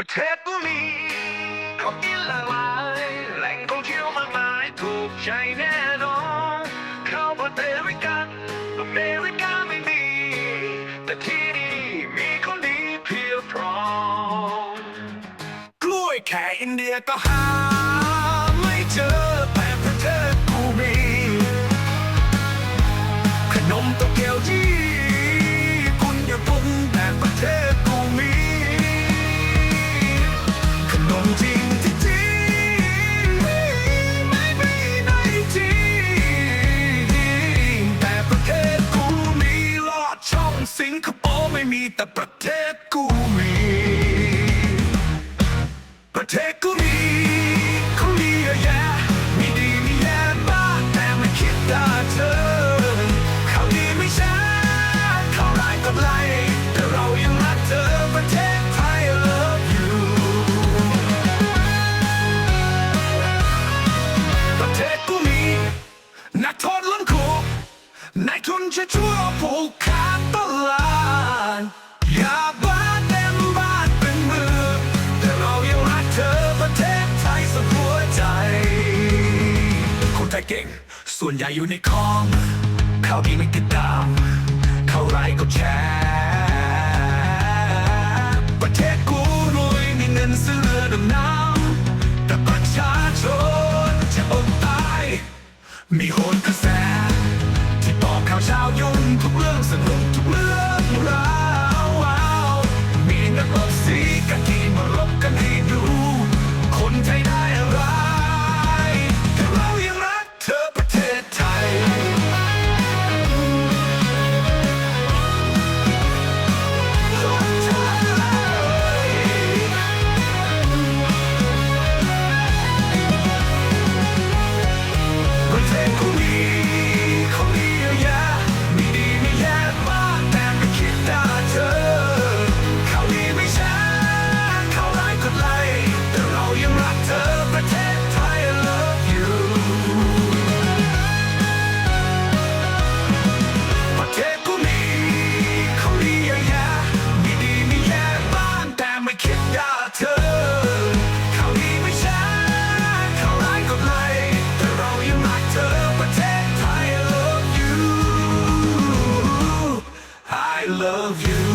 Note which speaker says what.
Speaker 1: ประเทศก็มีของกินหลากหลายแหล่งท่องเที่ยวมากมายถูกใจแน่นอนเข้าประเทศด้วยกันอเมริกาไม่มี แต่ที่นี่มีคนดีเพียบพร้อมกล้วยแข่อินเดียก็หาไม่เจอ แต่ประเทศกูมี ประเทศกูมีเขามีเยอะแยะมีดีมีแย่บ้างแต่ไม่คิดด่าเธอเขาดีไม่ใช่เขาร้ายก็ไล่แต่เรายังรักเธอประเทศไทย I love you ประเทศกูมีนักโทษล้นคุกนายทุนช่วยชั่วผูกขาดตลาด อยาบ้านเต็มบ้านเป็นเมืองแต่เรายังรักเธอประเทศไทยสุดหัวใจ คนไทยเก่ง ส่วนใหญ่อยู่ในคลองข่าวดีไม่ติดตามข่าวไรายก็แชร์ประเทศกูรวยมีเงินซื้อเรือดำน้ำแต่ประชาชนจะอดตาย มีโหนกระแส love you.